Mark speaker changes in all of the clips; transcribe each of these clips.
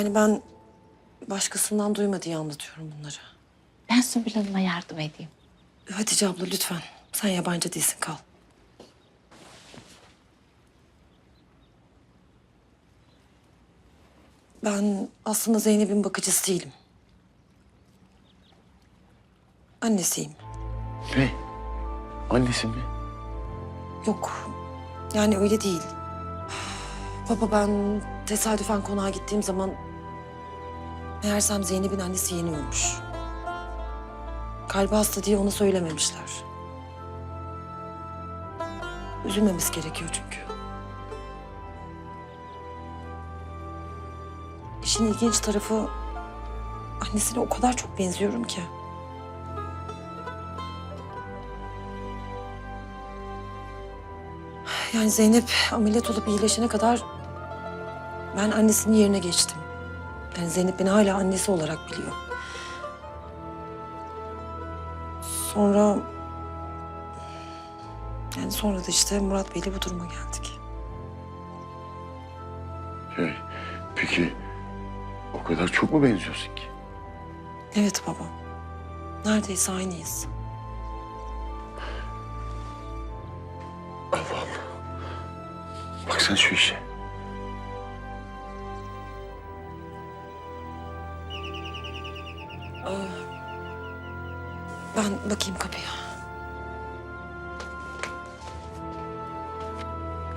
Speaker 1: Yani ben başkasından duyma diye anlatıyorum bunları.
Speaker 2: Ben Sümbül Hanım'a yardım edeyim.
Speaker 1: Hatice abla lütfen. Sen yabancı değilsin kal. Ben aslında Zeynep'in bakıcısı değilim. Annesiyim.
Speaker 3: Ne? Annesi mi?
Speaker 1: Yok. Yani öyle değil. Baba ben tesadüfen konağa gittiğim zaman... ...meğersem Zeynep'in annesi yeni ölmüş. Kalbi hasta diye ona söylememişler. Üzülmemiz gerekiyor çünkü. İşin ilginç tarafı... ...annesine o kadar çok benziyorum ki. Yani Zeynep ameliyat olup iyileşene kadar ben annesinin yerine geçtim. Yani Zeynep beni hala annesi olarak biliyor. Sonra... Yani sonra da işte Murat Bey'le bu duruma geldik.
Speaker 3: Şey, peki o kadar çok mu benziyorsun ki?
Speaker 1: Evet baba. Neredeyse aynıyız.
Speaker 3: Allah Allah. Bak sen şu işe.
Speaker 1: Ben bakayım kapıya.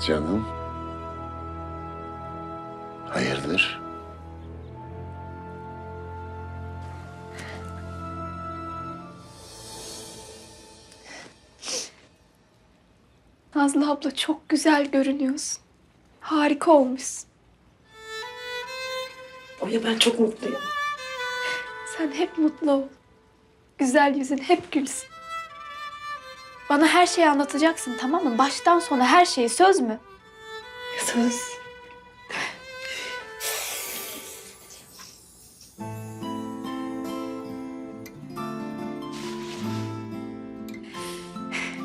Speaker 3: Canım. Hayırdır?
Speaker 4: Nazlı abla çok güzel görünüyorsun. Harika olmuşsun.
Speaker 1: Oya ben çok mutluyum.
Speaker 4: Sen hep mutlu ol. Güzel yüzün hep gülsün. Bana her şeyi anlatacaksın tamam mı? Baştan sona her şeyi söz mü?
Speaker 1: Söz.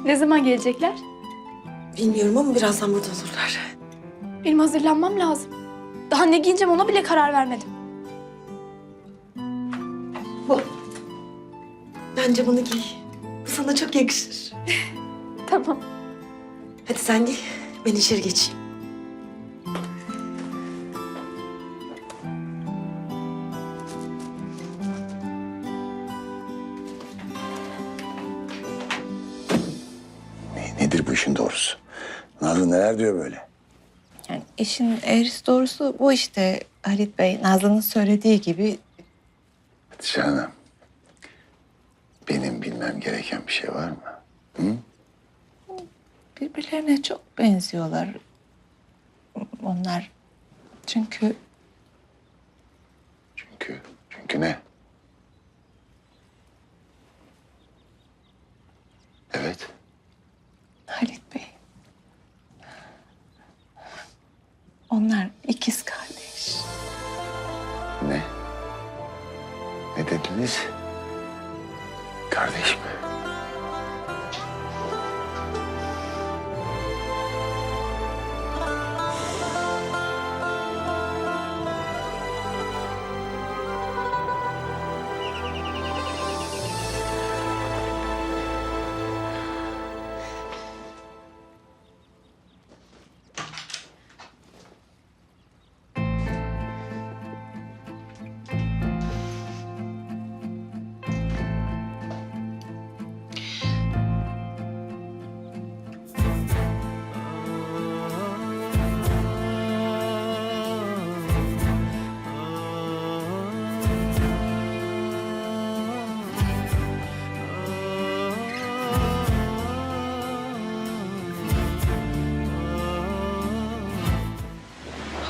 Speaker 4: Ne zaman gelecekler?
Speaker 1: Bilmiyorum ama birazdan burada olurlar.
Speaker 4: Benim hazırlanmam lazım. Daha ne giyeceğim ona bile karar vermedim.
Speaker 1: Bence bunu giy. Bu sana çok yakışır.
Speaker 4: Tamam.
Speaker 1: Hadi sen giy. Ben içeri geçeyim.
Speaker 3: Ne, nedir bu işin doğrusu? Nazlı neler diyor böyle?
Speaker 2: Yani işin eğrisi doğrusu bu işte Halit Bey. Nazlı'nın söylediği gibi
Speaker 3: Hatice Hanım. Benim bilmem gereken bir şey var mı? Hı?
Speaker 2: birbirlerine çok benziyorlar. Onlar çünkü
Speaker 3: Çünkü, çünkü ne? Evet.
Speaker 2: Halit Bey. Onlar ikiz kardeş.
Speaker 3: Ne? Ne dediniz? Kardeş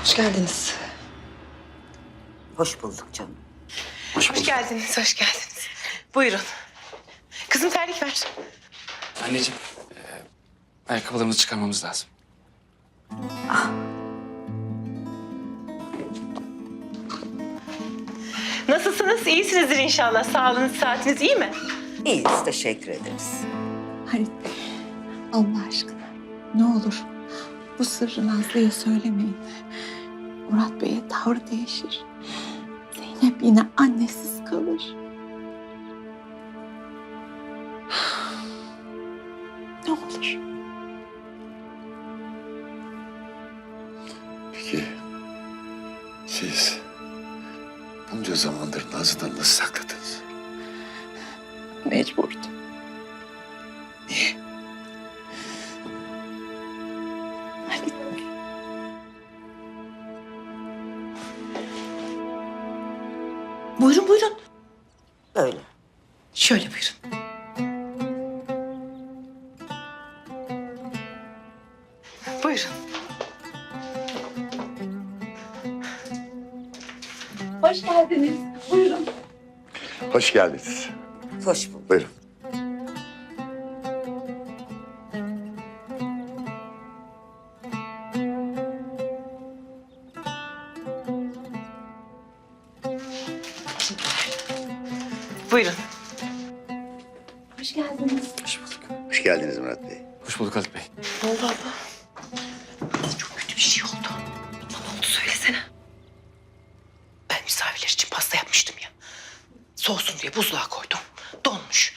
Speaker 1: Hoş geldiniz.
Speaker 5: Hoş bulduk canım.
Speaker 3: Hoş
Speaker 6: Hoş geldiniz, hoş geldiniz. Buyurun. Kızım terlik ver.
Speaker 7: Anneciğim, e, ayakkabılarımızı çıkarmamız lazım.
Speaker 6: Nasılsınız? İyisinizdir inşallah. Sağlığınız, saatiniz iyi mi?
Speaker 5: İyiyiz, teşekkür ederiz.
Speaker 2: Halit Bey, Allah aşkına ne olur bu sırrı Nazlı'ya söylemeyin. Murat Bey'e tavrı değişir. yine annesiz kalır. Ne olur.
Speaker 3: Peki siz bunca zamandır Nazlı'dan nasıl sakladınız?
Speaker 2: Mecburdum.
Speaker 6: Buyurun buyurun.
Speaker 5: Böyle.
Speaker 6: Şöyle buyurun. Buyurun.
Speaker 4: Hoş geldiniz. Buyurun.
Speaker 3: Hoş geldiniz.
Speaker 5: Hoş bulduk.
Speaker 3: Buyurun.
Speaker 7: Bulduk Halit Bey.
Speaker 6: Ne oldu abla? Çok kötü bir şey oldu. Ne oldu söylesene. Ben misafirler için pasta yapmıştım ya. Soğusun diye buzluğa koydum. Donmuş.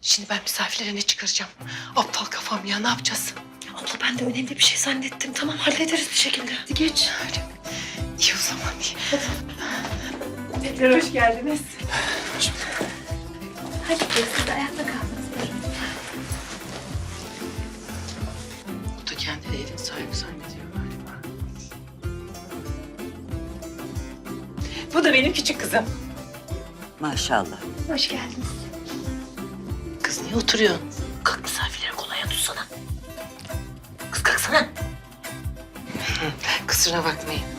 Speaker 6: Şimdi ben misafirlere ne çıkaracağım? Aptal kafam ya ne yapacağız?
Speaker 1: Abla ben de önemli bir şey zannettim. Tamam hallederiz bir şekilde. Hadi geç.
Speaker 6: Öyle mi? İyi o zaman iyi.
Speaker 4: Tekrar hoş geldiniz.
Speaker 7: Hoş bulduk.
Speaker 4: Hadi siz de ayakta kaldınız.
Speaker 6: Evin sahibi zannediyor galiba. Bu da benim küçük kızım.
Speaker 5: Maşallah.
Speaker 4: Hoş geldiniz.
Speaker 6: Kız niye oturuyorsun? Kalk misafirlere kolonya tutsana. Kız kalksana. Kusuruna bakmayın.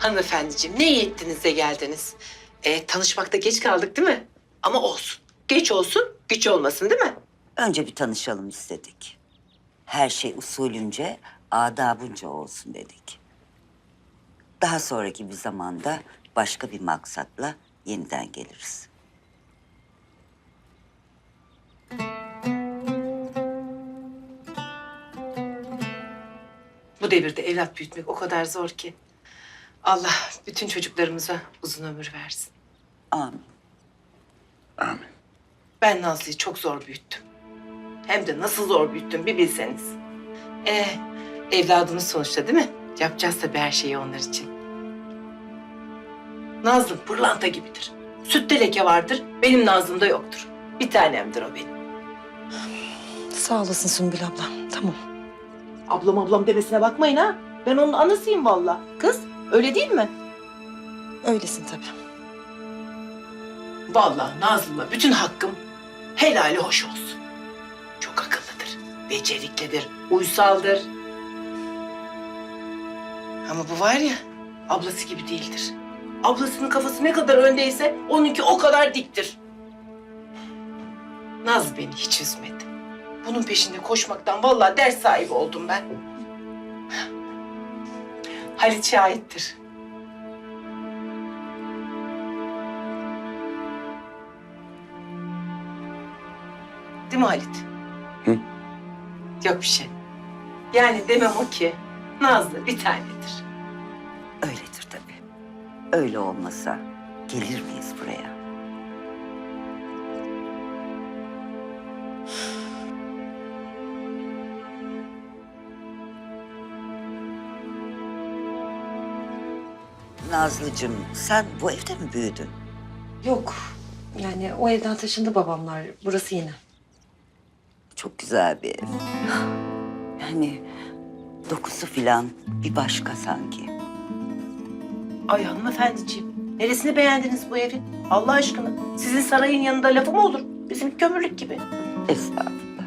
Speaker 6: Hanımefendiciğim ne iyi ettiniz de geldiniz. E, tanışmakta geç kaldık değil mi? Ama olsun. Geç olsun, güç olmasın değil mi?
Speaker 5: Önce bir tanışalım istedik. Her şey usulünce, adabınca olsun dedik. Daha sonraki bir zamanda başka bir maksatla yeniden geliriz.
Speaker 6: Bu devirde evlat büyütmek o kadar zor ki. Allah bütün çocuklarımıza uzun ömür versin.
Speaker 5: Amin.
Speaker 3: Amin.
Speaker 6: Ben Nazlı'yı çok zor büyüttüm. Hem de nasıl zor büyüttüm bir bilseniz. Ee, evladımız sonuçta değil mi? Yapacağız tabii her şeyi onlar için. Nazlı pırlanta gibidir. Sütte leke vardır, benim Nazlım'da yoktur. Bir tanemdir o benim.
Speaker 1: Sağ olasın Sümbül abla. Tamam.
Speaker 6: Ablam ablam demesine bakmayın ha. Ben onun anasıyım valla. Kız, öyle değil mi?
Speaker 1: Öylesin tabii.
Speaker 6: Vallahi Nazlı'ma bütün hakkım helali hoş olsun. Çok akıllıdır, beceriklidir, uysaldır. Ama bu var ya, ablası gibi değildir. Ablasının kafası ne kadar öndeyse onunki o kadar diktir. Nazlı beni hiç üzmedi. Bunun peşinde koşmaktan vallahi ders sahibi oldum ben. Halit şahittir. Değil mi Halit?
Speaker 3: Hı?
Speaker 6: Yok bir şey. Yani demem o ki Nazlı bir tanedir.
Speaker 5: Öyledir tabii. Öyle olmasa gelir miyiz buraya? Nazlıcığım sen bu evde mi büyüdün?
Speaker 1: Yok. Yani o evden taşındı babamlar. Burası yeni.
Speaker 5: Çok güzel bir ev. Yani dokusu filan bir başka sanki.
Speaker 6: Ay hanımefendiciğim, neresini beğendiniz bu evin? Allah aşkına. Sizin sarayın yanında lafı mı olur? Bizim kömürlük gibi.
Speaker 5: Estağfurullah.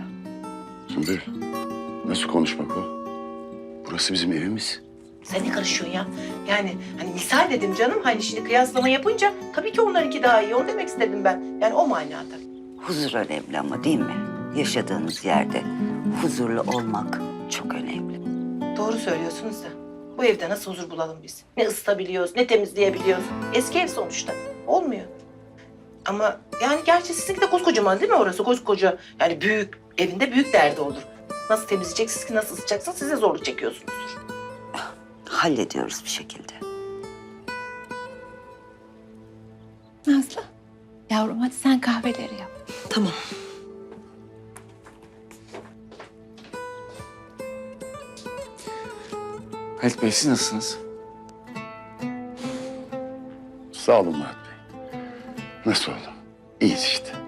Speaker 3: Sümbül. Nasıl konuşmak o? Burası bizim evimiz.
Speaker 6: Sen ne karışıyorsun ya? Yani hani misal dedim canım. Hani şimdi kıyaslama yapınca tabii ki onlarınki daha iyi. Onu demek istedim ben. Yani o manada.
Speaker 5: Huzur önemli ama değil mi? Yaşadığınız yerde huzurlu olmak çok önemli.
Speaker 6: Doğru söylüyorsunuz da. Bu evde nasıl huzur bulalım biz? Ne ısıtabiliyoruz, ne temizleyebiliyoruz. Eski ev sonuçta. Olmuyor. Ama yani gerçi sizinki de koskocaman değil mi orası? Koskoca. Yani büyük, evinde büyük derdi olur. Nasıl temizleyeceksiniz ki, nasıl ısıtacaksınız size zorluk çekiyorsunuzdur.
Speaker 5: Hallediyoruz bir şekilde.
Speaker 2: Nazlı, yavrum hadi sen kahveleri yap.
Speaker 1: Tamam.
Speaker 7: Halit Bey siz nasılsınız?
Speaker 3: Sağ olun Murat Bey. Nasıl oldu? İyiyiz işte.